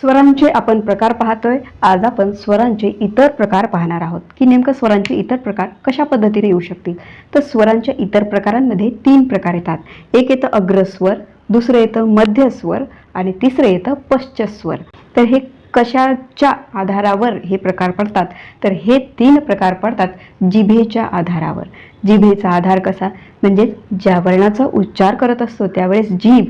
स्वरांचे आपण प्रकार पाहतोय. आज आपण स्वरांचे इतर प्रकार पाहणार आहोत. की नेमकं स्वरांचे इतर प्रकार कशा पद्धतीने येऊ शकतील? तर स्वरांच्या इतर प्रकारांमध्ये तीन प्रकार येतात. एक येतं अग्रस्वर दुसरं येतं मध्यस्वर आणि तिसरं येतं पश्चस्वर. तर हे कशाच्या आधारावर हे प्रकार पडतात? तर हे तीन प्रकार पडतात जिभेच्या आधारावर. जिभेचा आधार कसा? म्हणजे ज्या वर्णाचा उच्चार करत असतो त्यावेळेस जीभ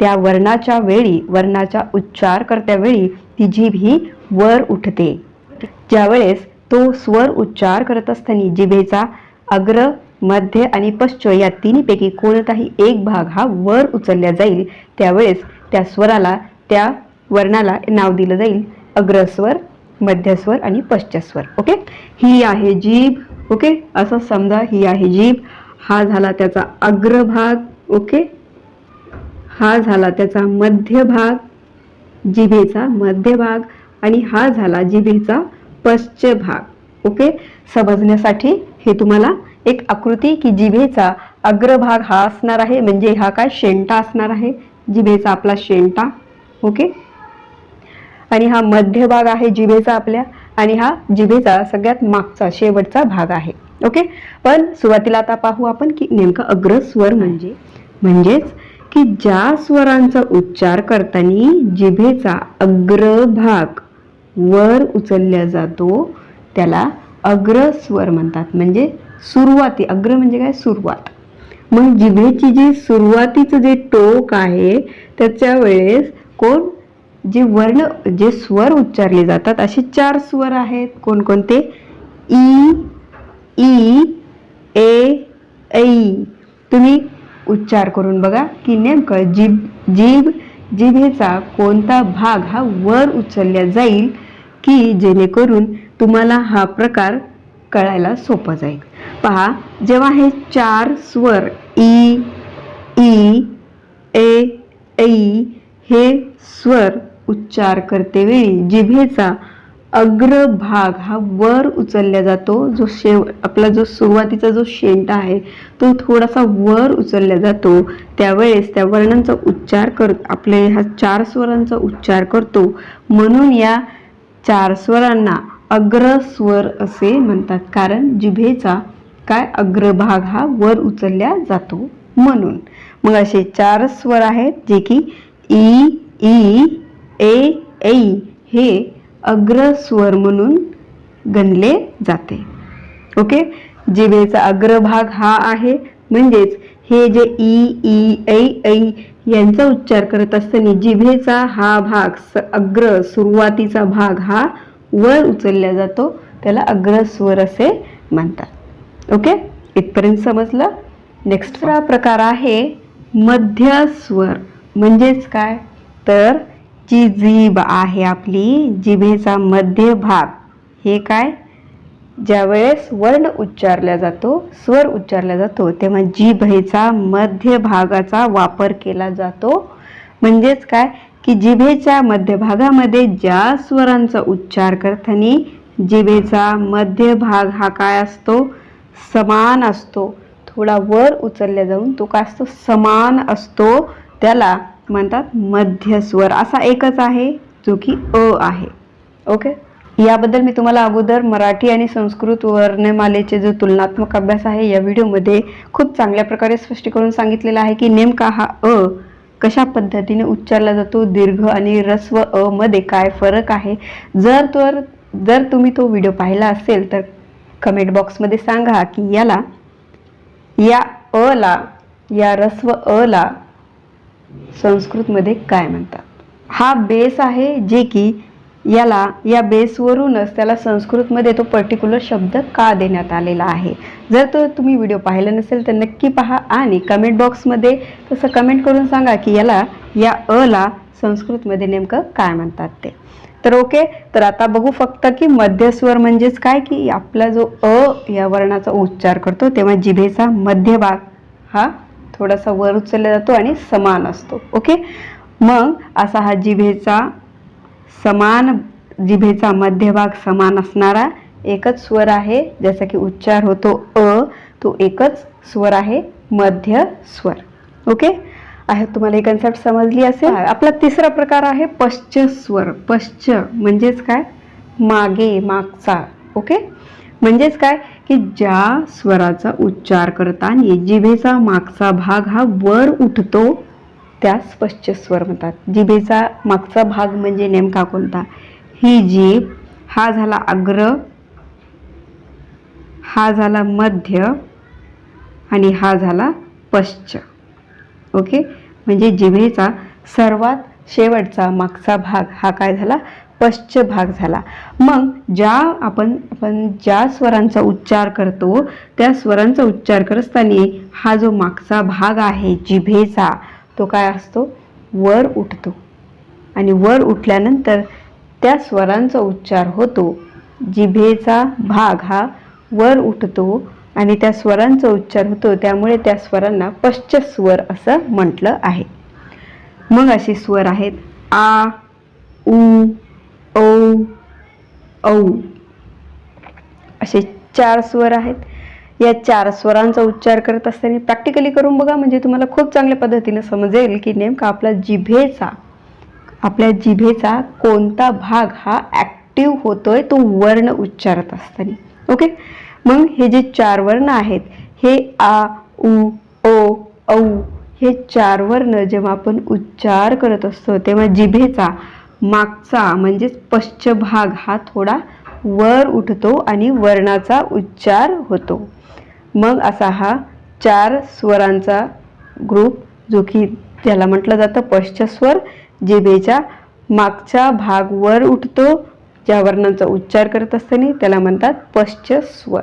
त्या वर्णाच्या वेळी वर्णाच्या उच्चार करत्यावेळी ती जीभ ही वर उठते. ज्यावेळेस तो स्वर उच्चार करत असताना जिभेचा अग्र मध्य आणि पश्च या तिन्हीपैकी कोणताही एक भाग हा वर उचलला जाईल त्यावेळेस त्या स्वराला त्या वर्णाला नाव दिलं जाईल अग्रस्वर मध्यस्वर आणि पश्चस्वर. ओके ही आहे जीभ. ओके असं समजा ही आहे जीभ. हा झाला त्याचा अग्रभाग. ओके हा झाला त्याचा मध्य भाग जिभेचा मध्य भाग आणि हा झाला जिभेचा पश्च भाग ओके समजण्यासाठी हे तुम्हाला एक आकृती की जिभेचा अग्रभाग हा असणार आहे म्हणजे हा काय? शेंटा असणार आहे. जिभेचा आपला शेंटा ओके आणि हा मध्य भाग आहे जिभेचा आपल्या आणि हा जिभेचा सगळ्यात मागचा शेवटचा भाग आहे. ओके पण सुरुवातीला आता पाहू आपण की नेमका अग्रस्वर म्हणजे म्हणजेच की ज्या स्वरांचा उच्चार करताना जिभेचा अग्रभाग वर उचलला जातो त्याला अग्रस्वर म्हणतात. म्हणजे सुरुवाती. अग्र म्हणजे काय? सुरुवात. मग जिभेची जी सुरुवातीचं जे टोक आहे त्याच्या वेळेस कोण? जे वर्ण जे स्वर उच्चारले जातात असे चार स्वर आहेत. कोणकोणते? ई ई ए ऐ. तुम्ही उच्चार करून बघा की नेमकं जीभ जीभ जिभेचा कोणता भाग हा वर उचलला जाईल की जेणेकरून तुम्हाला हा प्रकार कळायला सोपं जाईल. पहा जेव्हा हे चार स्वर ई ई ए ऐ हे स्वर उच्चार करते वेळी जिभेचा अग्रभाग हा वर उचलला जातो. जो शेव आपला जो सुरुवातीचा जो शेंटा आहे तो थोडासा वर उचलला जातो. त्यावेळेस त्या वर्णांचा उच्चार कर आपले ह्या चार स्वरांचा उच्चार करतो. म्हणून या चार स्वरांना अग्रस्वर असे म्हणतात. कारण जिभेचा काय अग्रभाग हा वर उचलला जातो. म्हणून मग असे चार स्वर आहेत जे की ई ई ए ऐ हे अग्रस्वर म्हणून गणले जाते. ओके जिभेचा अग्रभाग हा आहे म्हणजेच हे जे ई ई ऐ ऐ यांचा उच्चार करत असताना जिभेचा हा भाग स अग्र सुरुवातीचा भाग हा वर उचलला जातो त्याला अग्रस्वर असे म्हणतात. ओके इथपर्यंत समजलं? नेक्स्ट प्रकार आहे मध्यस्वर. म्हणजेच काय? तर जी जीभ आहे आपली जिभेचा मध्य भाग हे काय? ज्यावेळेस वर्ण उच्चारला जातो स्वर उच्चारला जातो तेव्हा जिभेचा मध्य भागाचा वापर केला जातो. म्हणजेच काय? की जिभेच्या मध्यभागामध्ये ज्या स्वरांचा उच्चार करताना जिभेचा मध्य भाग हा काय असतो? समान असतो. थोडा वर उचलल्या जाऊन तो काय असतो? समान असतो. त्याला म्हणतात मध्यस्वर असा एकच आहे जो की अ आहे. ओके याबद्दल मी तुम्हाला अगोदर मराठी आणि संस्कृत वर्णमालेचे जो तुलनात्मक अभ्यास आहे या व्हिडिओमध्ये खूप चांगल्या प्रकारे स्पष्टीकरण सांगितलेलं आहे की नेमका हा अ कशा पद्धतीने उच्चारला जातो दीर्घ आणि रस्व अ मध्ये काय फरक आहे? जर तर जर तुम्ही तो व्हिडिओ पाहिला असेल तर कमेंट बॉक्समध्ये सांगा की याला या अ ला या रस्व अ ला संस्कृतमध्ये काय म्हणतात? हा बेस आहे जे की याला या बेसवरूनच त्याला संस्कृतमध्ये तो पर्टिक्युलर शब्द का देण्यात आलेला आहे? जर तो तुम्ही व्हिडिओ पाहिला नसेल तर नक्की पहा आणि कमेंट बॉक्समध्ये तसं कमेंट करून सांगा की याला या अ ला संस्कृतमध्ये नेमकं काय म्हणतात ते. तर ओके तर आता बघू फक्त की मध्यस्वर म्हणजेच काय? की आपला जो अ या वर्णाचा उच्चार करतो तेव्हा जिभेचा मध्यभाग हा थोडासा वर उचलला जातो आणि समान असतो. ओके मग असा हा जिभेचा समान जिभेचा मध्यभाग समान असणारा एकच स्वर आहे ज्याचा की उच्चार होतो अ तो एकच स्वर आहे मध्य स्वर. ओके आहे तुम्हाला ही कन्सेप्ट समजली असेल? आपला तिसरा प्रकार आहे पश्च स्वर. पश्च म्हणजेच काय? मागे मागचा. ओके म्हणजेच काय? की ज्या स्वराचा उच्चार करताना जिभेचा मागचा भाग हा वर उठतो त्यास स्पष्ट स्वर म्हणतात. जिभेचा मागचा भाग म्हणजे नेमका कोणता? ही जीभ हा झाला अग्र हा झाला मध्य आणि हा झाला पश्च. ओके? म्हणजे जिभेचा सर्वात शेवटचा मागचा भाग हा काय झाला? पश्च भाग झाला. मग ज्या आपण आपण ज्या स्वरांचा उच्चार करतो त्या स्वरांचा उच्चार करताना हा जो मागचा भाग आहे जिभेचा तो काय असतो? वर उठतो. आणि वर उठल्यानंतर त्या स्वरांचा उच्चार होतो. जिभेचा भाग हा वर उठतो आणि त्या स्वरांचा उच्चार होतो. त्यामुळे त्या स्वरांना पश्च स्वर असं म्हटलं आहे. मग असे स्वर आहेत आ उ औ औ असे चार स्वर आहेत. या चार स्वरांचा उच्चार करत असताना प्रॅक्टिकली करून बघा म्हणजे तुम्हाला खूप चांगल्या पद्धतीने समजेल की नेमका आपला जिभेचा आपल्या जिभेचा कोणता भाग हा ॲक्टिव्ह होतोय तो वर्ण उच्चारत असताना. ओके मग हे जे चार वर्ण आहेत हे आ उ ओ औ हे चार वर्ण जेव्हा आपण उच्चार करत असतो तेव्हा जिभेचा मागचा म्हणजेच पश्चभाग हा थोडा वर उठतो आणि वर्णाचा उच्चार होतो. मग असा हा चार स्वरांचा ग्रुप जो की त्याला म्हटलं जातं पश्चस्वर जिभेच्या मागचा भाग वर उठतो ज्या वर्णांचा उच्चार करत असताना त्याला म्हणतात पश्चस्वर.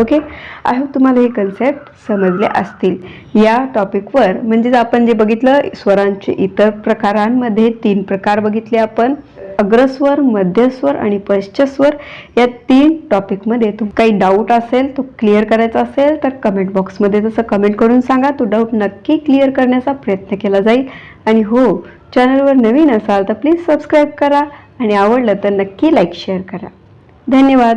ओके आय होप तुम्हाला हे कन्सेप्ट समजले असतील. या टॉपिकवर म्हणजेच आपण जे बघितलं स्वरांचे इतर प्रकारांमध्ये तीन प्रकार बघितले आपण. अग्रस्वर मध्यस्वर आणि पश्चस्वर या तीन टॉपिकमध्ये तुम काही डाऊट असेल तो क्लिअर करायचा असेल तर कमेंट बॉक्समध्ये तसं कमेंट करून सांगा. तो डाऊट नक्की क्लिअर करण्याचा प्रयत्न केला जाईल. आणि हो चॅनलवर नवीन असाल तर प्लीज सबस्क्राईब करा. आणि आवडलं तर नक्की लाईक शेअर करा. धन्यवाद.